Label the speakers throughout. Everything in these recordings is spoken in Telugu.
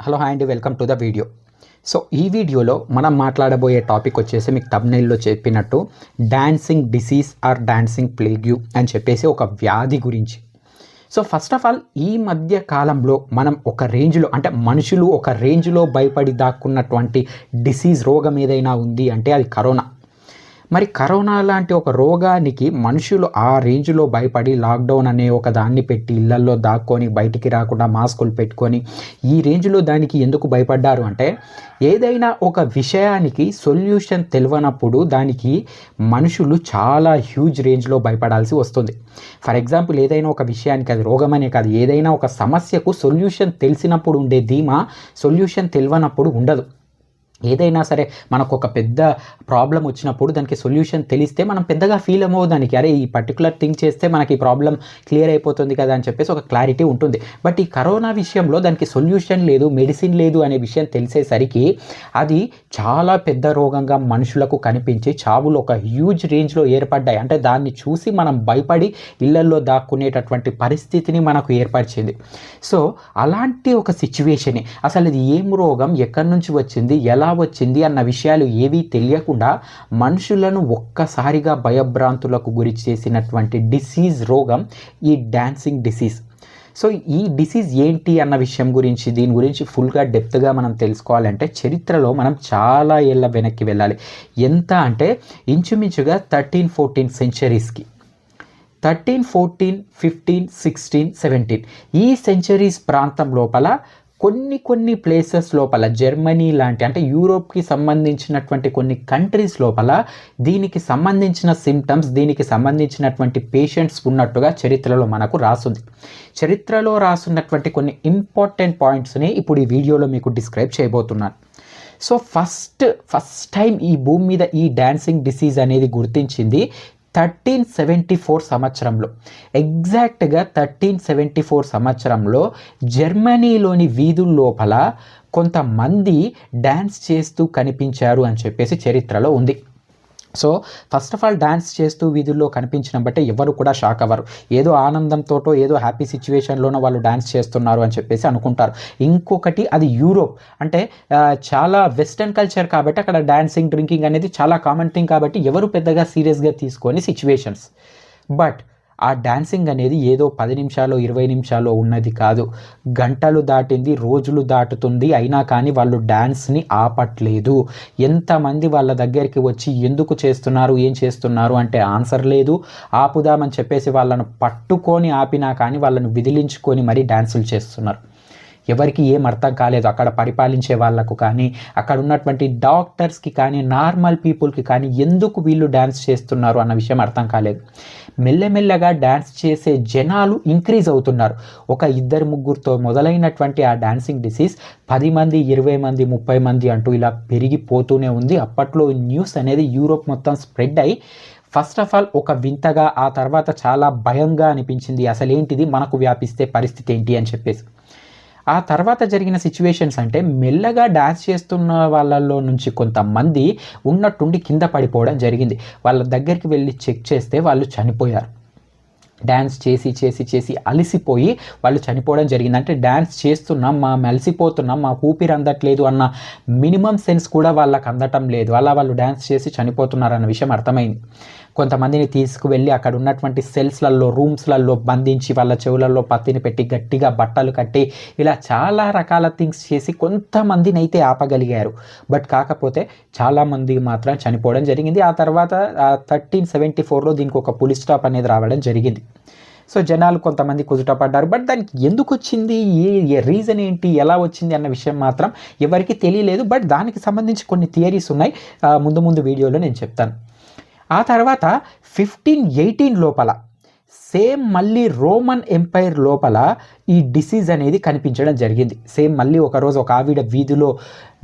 Speaker 1: హలో హాయ్ అండి. Welcome to the video. So ఈ వీడియోలో మనం మాట్లాడబోయే టాపిక్ వచ్చేసి మీకు తమ్నైల్లో చెప్పినట్టు dancing disease or dancing plague అని చెప్పేసి ఒక వ్యాధి గురించి. సో ఫస్ట్ ఆఫ్ ఆల్ ఈ మధ్య కాలంలో మనం ఒక రేంజ్లో అంటే మనుషులు ఒక రేంజ్లో భయపడి దాక్కున్నటువంటి డిసీజ్ రోగం ఏదైనా ఉంది అంటే అది కరోనా. మరి కరోనా లాంటి ఒక రోగానికి మనుషులు ఆ రేంజ్లో భయపడి లాక్డౌన్ అనే ఒక దాన్ని పెట్టి ఇళ్ళల్లో దాక్కొని బయటికి రాకుండా మాస్కులు పెట్టుకొని ఈ రేంజ్లో దానికి ఎందుకు భయపడ్డారు అంటే ఏదైనా ఒక విషయానికి సొల్యూషన్ తెలియనప్పుడు దానికి మనుషులు చాలా హ్యూజ్ రేంజ్లో భయపడాల్సి వస్తుంది. ఫర్ ఎగ్జాంపుల్ ఏదైనా ఒక విషయానికి అది రోగమనే కాదు ఏదైనా ఒక సమస్యకు సొల్యూషన్ తెలిసినప్పుడు ఉండే ధీమా సొల్యూషన్ తెలియనప్పుడు ఉండదు. ఏదైనా సరే మనకు ఒక పెద్ద ప్రాబ్లం వచ్చినప్పుడు దానికి సొల్యూషన్ తెలిస్తే మనం పెద్దగా ఫీల్ అవ్వదు దానికి. అరే ఈ పర్టికులర్ థింగ్ చేస్తే మనకి ఈ ప్రాబ్లం క్లియర్ అయిపోతుంది కదా అని చెప్పేసి ఒక క్లారిటీ ఉంటుంది. బట్ ఈ కరోనా విషయంలో దానికి సొల్యూషన్ లేదు మెడిసిన్ లేదు అనే విషయం తెలిసేసరికి అది చాలా పెద్ద రోగంగా మనుషులకు కనిపించి చావులు ఒక హ్యూజ్ రేంజ్లో ఏర్పడ్డాయి. అంటే దాన్ని చూసి మనం భయపడి ఇళ్ళల్లో దాక్కునేటటువంటి పరిస్థితిని మనకు ఏర్పరిచింది. సో అలాంటి ఒక సిచ్యువేషన్ అసలు ఇది ఏం రోగం? ఎక్కడి నుంచి వచ్చింది? ఎలా వచ్చింది అన్న విషయాలు ఏవీ తెలియకుండా మనుషులను ఒక్కసారిగా భయభ్రాంతులకు గురి చేసినటువంటి డిసీజ్ రోగం ఈ డాన్సింగ్ డిసీజ్. సో ఈ డిసీజ్ ఏంటి అన్న విషయం గురించి దీని గురించి ఫుల్గా డెప్త్గా మనం తెలుసుకోవాలంటే చరిత్రలో మనం చాలా ఏళ్ళ వెనక్కి వెళ్ళాలి. ఎంత అంటే ఇంచుమించుగా thirteen fourteen సెంచరీస్కి. Thirteen fourteen fifteen sixteen seventeen. ఈ సెంచరీస్ ప్రాంతం లోపల కొన్ని కొన్ని ప్లేసెస్ లోపల జర్మనీ లాంటి అంటే యూరోప్కి సంబంధించినటువంటి కొన్ని కంట్రీస్ లోపల దీనికి సంబంధించిన సిమ్టమ్స్ దీనికి సంబంధించినటువంటి పేషెంట్స్ ఉన్నట్టుగా చరిత్రలో మనకు రాసుంది. చరిత్రలో రాసున్నటువంటి కొన్ని ఇంపార్టెంట్ పాయింట్స్ని ఇప్పుడు ఈ వీడియోలో మీకు డిస్క్రైబ్ చేయబోతున్నాను. సో ఫస్ట్ ఫస్ట్ టైం ఈ భూమి మీద ఈ డాన్సింగ్ డిసీజ్ అనేది గుర్తించింది థర్టీన్ సెవెంటీ ఫోర్ సంవత్సరంలో. ఎగ్జాక్ట్గా థర్టీన్ సెవెంటీ ఫోర్ సంవత్సరంలో జర్మనీలోని వీధుల లోపల కొంతమంది డ్యాన్స్ చేస్తూ కనిపించారు అని చెప్పేసి చరిత్రలో ఉంది. So first of all dance చేస్తూ వీధుల్లో కనిపించిన బట్టే ఎవరు కూడా షాక్ అవ్వరు. ఏదో ఆనందంతోటో ఏదో హ్యాపీ సిచ్యువేషన్లోనో వాళ్ళు డ్యాన్స్ చేస్తున్నారు అని చెప్పేసి అనుకుంటారు. ఇంకొకటి అది యూరోప్ అంటే చాలా వెస్టర్న్ కల్చర్ కాబట్టి అక్కడ డాన్సింగ్ డ్రింకింగ్ అనేది చాలా కామన్ థింగ్ కాబట్టి ఎవరు పెద్దగా సీరియస్గా తీసుకొని సిచ్యువేషన్స్ బట్ ఆ డాన్సింగ్ అనేది ఏదో పది నిమిషాలు ఇరవై నిమిషాలు ఉన్నది కాదు. గంటలు దాటింది రోజులు దాటుతుంది. అయినా కానీ వాళ్ళు డ్యాన్స్ని ఆపట్లేదు. ఎంతమంది వాళ్ళ దగ్గరికి వచ్చి ఎందుకు చేస్తున్నారు ఏం చేస్తున్నారు అంటే ఆన్సర్ లేదు. ఆపుదామని చెప్పేసి వాళ్ళను పట్టుకొని ఆపినా కానీ వాళ్ళను విదిలించుకొని మరీ డ్యాన్సులు చేస్తున్నారు. ఎవరికి ఏం అర్థం కాలేదు. అక్కడ పరిపాలించే వాళ్ళకు కానీ అక్కడ ఉన్నటువంటి డాక్టర్స్కి కానీ నార్మల్ పీపుల్కి కానీ ఎందుకు వీళ్ళు డ్యాన్స్ చేస్తున్నారు అన్న విషయం అర్థం కాలేదు. మెల్లమెల్లగా డ్యాన్స్ చేసే జనాలు ఇంక్రీజ్ అవుతున్నారు. ఒక ఇద్దరు ముగ్గురుతో మొదలైనటువంటి ఆ డాన్సింగ్ డిసీజ్ పది మంది ఇరవై మంది ముప్పై మంది అంటూ ఇలా పెరిగిపోతూనే ఉంది. అప్పట్లో న్యూస్ అనేది యూరోప్ మొత్తం స్ప్రెడ్ అయి ఫస్ట్ ఆఫ్ ఆల్ ఒక వింతగా ఆ తర్వాత చాలా భయంగా అనిపించింది. అసలేంటిది? మనకు వ్యాపిస్తే పరిస్థితి ఏంటి? అని చెప్పేసి. ఆ తర్వాత జరిగిన సిచ్యువేషన్స్ అంటే మెల్లగా డాన్స్ చేస్తున్న వాళ్ళల్లో నుంచి కొంతమంది ఉన్నట్టుండి కింద పడిపోవడం జరిగింది. వాళ్ళ దగ్గరికి వెళ్ళి చెక్ చేస్తే వాళ్ళు చనిపోయారు. డ్యాన్స్ చేసి చేసి చేసి అలసిపోయి వాళ్ళు చనిపోవడం జరిగింది. అంటే డ్యాన్స్ చేస్తున్నాం మా అలసిపోతున్నాం మా ఊపిరి అందట్లేదు అన్న మినిమం సెన్స్ కూడా వాళ్ళకి అందటం లేదు. అలా వాళ్ళు డ్యాన్స్ చేసి చనిపోతున్నారు అన్న విషయం అర్థమైంది. కొంతమందిని తీసుకువెళ్ళి అక్కడ ఉన్నటువంటి సెల్స్లలో రూమ్స్లలో బంధించి వాళ్ళ చెవులలో పత్తిని పెట్టి గట్టిగా బట్టలు కట్టి ఇలా చాలా రకాల థింగ్స్ చేసి కొంతమందిని అయితే ఆపగలిగారు. బట్ కాకపోతే చాలామంది మాత్రం చనిపోవడం జరిగింది. ఆ తర్వాత థర్టీన్ సెవెంటీ ఫోర్లో దీనికి ఒక పులి స్టాప్ అనేది రావడం జరిగింది. సో జనాలు కొంతమంది కుదుటపడ్డారు. బట్ దానికి ఎందుకు వచ్చింది? ఏ రీజన్ ఏంటి? ఎలా వచ్చింది? అన్న విషయం మాత్రం ఎవరికి తెలియలేదు. బట్ దానికి సంబంధించి కొన్ని థియరీస్ ఉన్నాయి. ముందు ముందు వీడియోలో నేను చెప్తాను. ఆ తర్వాత ఫిఫ్టీన్ ఎయిటీన్ లోపల సేమ్ మళ్ళీ రోమన్ ఎంపైర్ లోపల ఈ డిసీజ్ అనేది కనిపించడం జరిగింది. సేమ్ మళ్ళీ ఒకరోజు ఒక ఆవిడ వీధిలో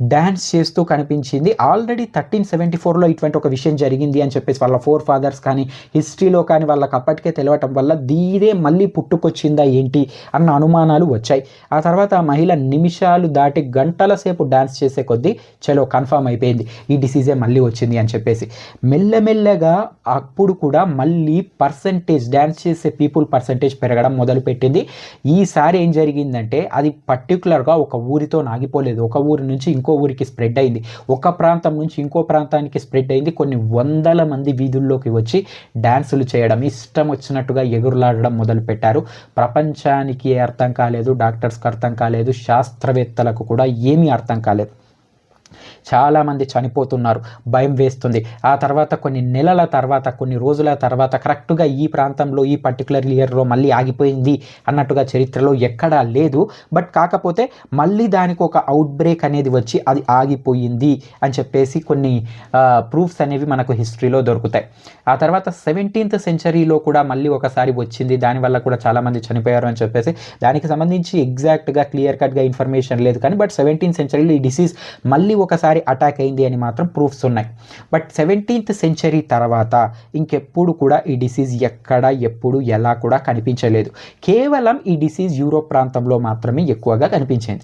Speaker 1: డ్యాన్స్ చేస్తూ కనిపించింది. ఆల్రెడీ థర్టీన్ సెవెంటీ ఫోర్లో ఇటువంటి ఒక విషయం జరిగింది అని చెప్పేసి వాళ్ళ ఫోర్ ఫాదర్స్ కానీ హిస్టరీలో కానీ వాళ్ళకి అప్పటికే తెలియటం వల్ల దీదే మళ్ళీ పుట్టుకొచ్చిందా ఏంటి అన్న అనుమానాలు వచ్చాయి. ఆ తర్వాత ఆ మహిళ నిమిషాలు దాటి గంటల సేపు డ్యాన్స్ చేసే కొద్దీ చలో కన్ఫామ్ అయిపోయింది. ఈ డిసీజే మళ్ళీ వచ్చింది అని చెప్పేసి. మెల్లమెల్లగా అప్పుడు కూడా మళ్ళీ పర్సంటేజ్ డ్యాన్స్ చేసే పీపుల్ పర్సంటేజ్ పెరగడం మొదలుపెట్టింది. ఈసారి ఏం జరిగిందంటే అది పర్టికులర్గా ఒక ఊరితో నాగిపోలేదు. ఒక ఊరి నుంచి ఇంకో ఊరికి స్ప్రెడ్ అయింది. ఒక ప్రాంతం నుంచి ఇంకో ప్రాంతానికి స్ప్రెడ్ అయింది. కొన్ని వందల మంది వీధుల్లోకి వచ్చి డ్యాన్సులు చేయడం ఇష్టం వచ్చినట్టుగా ఎగురులాడడం మొదలుపెట్టారు. ప్రపంచానికి అర్థం కాలేదు డాక్టర్స్కి అర్థం కాలేదు శాస్త్రవేత్తలకు కూడా ఏమీ అర్థం కాలేదు. చాలామంది చనిపోతున్నారు భయం వేస్తుంది. ఆ తర్వాత కొన్ని నెలల తర్వాత కొన్ని రోజుల తర్వాత కరెక్ట్గా ఈ ప్రాంతంలో ఈ పర్టికులర్ ఇయర్లో మళ్ళీ ఆగిపోయింది అన్నట్టుగా చరిత్రలో ఎక్కడా లేదు. బట్ కాకపోతే మళ్ళీ దానికి ఒక అవుట్ బ్రేక్ అనేది వచ్చి అది ఆగిపోయింది అని చెప్పేసి కొన్ని ప్రూఫ్స్ అనేవి మనకు హిస్టరీలో దొరుకుతాయి. ఆ తర్వాత సెవెంటీన్త్ సెంచరీలో కూడా మళ్ళీ ఒకసారి వచ్చింది. దానివల్ల కూడా చాలామంది చనిపోయారు అని చెప్పేసి దానికి సంబంధించి ఎగ్జాక్ట్గా క్లియర్ కట్గా ఇన్ఫర్మేషన్ లేదు. కానీ బట్ సెవెంటీన్త్ సెంచరీలో ఈ డిసీజ్ మళ్ళీ ఒకసారి అటాక్ అయింది అని మాత్రం ప్రూఫ్స్ ఉన్నాయి. బట్ సెవెంటీన్త్ సెంచరీ తర్వాత ఇంకెప్పుడు కూడా ఈ డిసీజ్ ఎక్కడ ఎప్పుడు ఎలా కూడా కనిపించలేదు. కేవలం ఈ డిసీజ్ యూరోప్ ప్రాంతంలో మాత్రమే ఎక్కువగా కనిపించింది.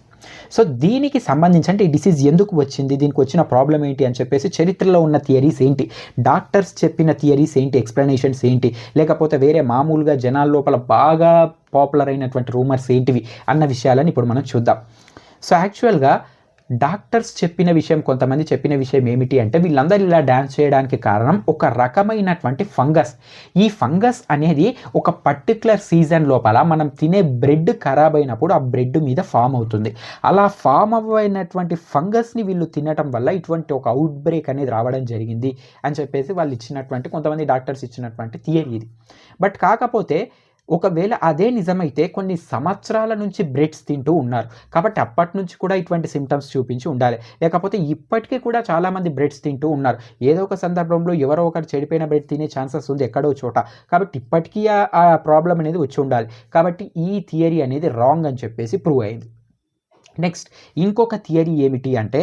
Speaker 1: సో దీనికి సంబంధించి అంటే ఈ డిసీజ్ ఎందుకు వచ్చింది దీనికి వచ్చిన ప్రాబ్లం ఏంటి అని చెప్పేసి చరిత్రలో ఉన్న థియరీస్ ఏంటి? డాక్టర్స్ చెప్పిన థియరీస్ ఏంటి? ఎక్స్ప్లెనేషన్స్ ఏంటి? లేకపోతే వేరే మామూలుగా జనాల లోపల బాగా పాపులర్ అయినటువంటి రూమర్స్ ఏంటివి అన్న విషయాలను ఇప్పుడు మనం చూద్దాం. సో యాక్చువల్గా డాక్టర్స్ చెప్పిన విషయం కొంతమంది చెప్పిన విషయం ఏమిటి అంటే వీళ్ళందరూ ఇలా డ్యాన్స్ చేయడానికి కారణం ఒక రకమైనటువంటి ఫంగస్. ఈ ఫంగస్ అనేది ఒక పర్టికులర్ సీజన్ లోపల మనం తినే బ్రెడ్ ఖరాబ్ అయినప్పుడు ఆ బ్రెడ్ మీద ఫామ్ అవుతుంది. అలా ఫామ్ అయినటువంటి ఫంగస్ని వీళ్ళు తినటం వల్ల ఇటువంటి ఒక అవుట్ బ్రేక్ అనేది రావడం జరిగింది అని చెప్పేసి వాళ్ళు ఇచ్చినటువంటి కొంతమంది డాక్టర్స్ ఇచ్చినటువంటి థియరీ ఇది. బట్ కాకపోతే ఒకవేళ అదే నిజమైతే కొన్ని సంవత్సరాల నుంచి బ్రెడ్స్ తింటూ ఉన్నారు. కాబట్టి అప్పటి నుంచి కూడా ఇటువంటి సిమ్టమ్స్ చూపించి ఉండాలి. లేకపోతే ఇప్పటికీ కూడా చాలామంది బ్రెడ్స్ తింటూ ఉన్నారు. ఏదో ఒక సందర్భంలో ఎవరో ఒకరు చెడిపోయిన బ్రెడ్ తినే ఛాన్సెస్ ఉంది ఎక్కడో చోట. కాబట్టి ఇప్పటికీ ఆ ప్రాబ్లం అనేది వచ్చి ఉండాలి. కాబట్టి ఈ థియరీ అనేది రాంగ్ అని చెప్పేసి ప్రూవ్ అయింది. నెక్స్ట్ ఇంకొక థియరీ ఏమిటి అంటే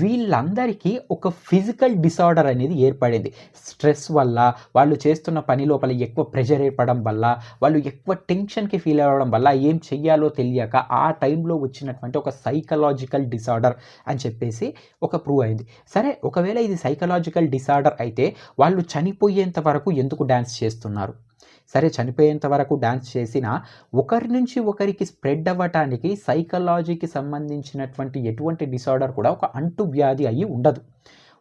Speaker 1: వీళ్ళందరికీ ఒక ఫిజికల్ డిసార్డర్ అనేది ఏర్పడింది. స్ట్రెస్ వల్ల వాళ్ళు చేస్తున్న పని లోపల ఎక్కువ ప్రెషర్ ఏర్పడడం వల్ల వాళ్ళు ఎక్కువ టెన్షన్కి ఫీల్ అవ్వడం వల్ల ఏం చెయ్యాలో తెలియక ఆ టైంలో వచ్చినటువంటి ఒక సైకలాజికల్ డిసార్డర్ అని చెప్పేసి ఒక ప్రూవ్ అయింది. సరే ఒకవేళ ఇది సైకలాజికల్ డిసార్డర్ అయితే వాళ్ళు చనిపోయేంత వరకు ఎందుకు డ్యాన్స్ చేస్తున్నారు? సరే చనిపోయేంత వరకు డ్యాన్స్ చేసినా ఒకరి నుంచి ఒకరికి స్ప్రెడ్ అవ్వటానికి సైకాలజీకి సంబంధించినటువంటి ఎటువంటి డిసార్డర్ కూడా ఒక అంటు వ్యాధి అయ్యి ఉండదు.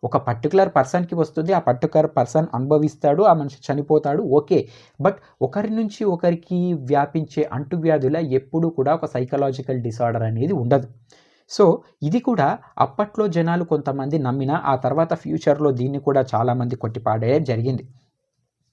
Speaker 1: ఒక పర్టికులర్ పర్సన్కి వస్తుంది ఆ పర్టికులర్ పర్సన్ అనుభవిస్తాడు ఆ మనిషి చనిపోతాడు ఓకే. బట్ ఒకరి నుంచి ఒకరికి వ్యాపించే అంటువ్యాధుల ఎప్పుడు కూడా ఒక సైకలాజికల్ డిసార్డర్ అనేది ఉండదు. సో ఇది కూడా అప్పట్లో జనాలు కొంతమంది నమ్మిన ఆ తర్వాత ఫ్యూచర్లో దీన్ని కూడా చాలామంది కొట్టిపాడేయడం జరిగింది.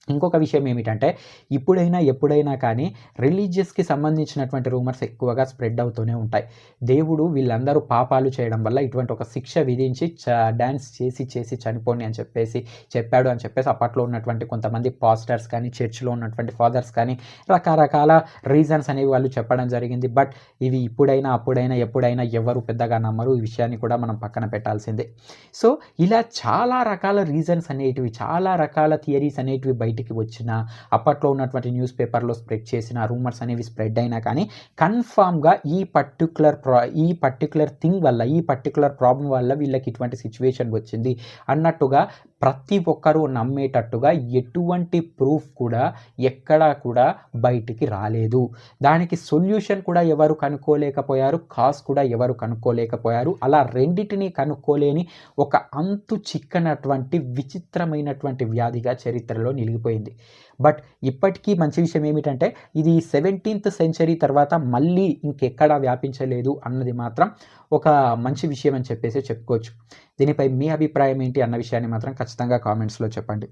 Speaker 1: ఇంకొక విషయం ఏమిటంటే ఇప్పుడైనా ఎప్పుడైనా కానీ రిలీజియస్కి సంబంధించినటువంటి రూమర్స్ ఎక్కువగా స్ప్రెడ్ అవుతూనే ఉంటాయి. దేవుడు వీళ్ళందరూ పాపాలు చేయడం వల్ల ఇటువంటి ఒక శిక్ష విధించి డ్యాన్స్ చేసి చేసి చనిపోండి అని చెప్పేసి చెప్పాడు అని చెప్పేసి అప్పట్లో ఉన్నటువంటి కొంతమంది పాస్టర్స్ కానీ చర్చ్లో ఉన్నటువంటి ఫాదర్స్ కానీ రకరకాల రీజన్స్ అనేవి వాళ్ళు చెప్పడం జరిగింది. బట్ ఇవి ఇప్పుడైనా అప్పుడైనా ఎప్పుడైనా ఎవరు పెద్దగా నమ్మరు. ఈ విషయాన్ని కూడా మనం పక్కన పెట్టాల్సిందే. సో ఇలా చాలా రకాల రీజన్స్ అనేటివి చాలా రకాల థియరీస్ అనేటివి బయట బయటికి వచ్చిన అప్పట్లో ఉన్నటువంటి న్యూస్ పేపర్లో స్ప్రెడ్ చేసిన రూమర్స్ అనేవి స్ప్రెడ్ అయినా కానీ కన్ఫామ్గా ఈ పర్టికులర్ ప్రా ఈ పర్టికులర్ థింగ్ వల్ల ఈ పర్టికులర్ ప్రాబ్లం వల్ల వీళ్ళకి ఇటువంటి సిచ్యువేషన్ వచ్చింది. అన్నట్టుగా ప్రతి ఒక్కరూ నమ్మేటట్టుగా ఎటువంటి ప్రూఫ్ కూడా ఎక్కడా కూడా బయటికి రాలేదు. దానికి సొల్యూషన్ కూడా ఎవరు కనుక్కోలేకపోయారు కాస్ కూడా ఎవరు కనుక్కోలేకపోయారు అలా రెండింటిని కనుక్కోలేని ఒక అంతు చిక్కనటువంటి విచిత్రమైనటువంటి వ్యాధిగా చరిత్రలో నిలిగిపోయింది బట్ ఇప్పటికీ మంచి విషయం ఏమిటంటే ఇది సెవెంటీన్త్ సెంచరీ తర్వాత మళ్ళీ ఇంకెక్కడా వ్యాపించలేదు అన్నది మాత్రం ఒక మంచి విషయం అని చెప్పేసి చెప్పుకోవచ్చు. దీనిపై మీ అభిప్రాయం ఏంటి అన్న విషయాన్ని మాత్రం ఖచ్చితంగా కామెంట్స్లో చెప్పండి.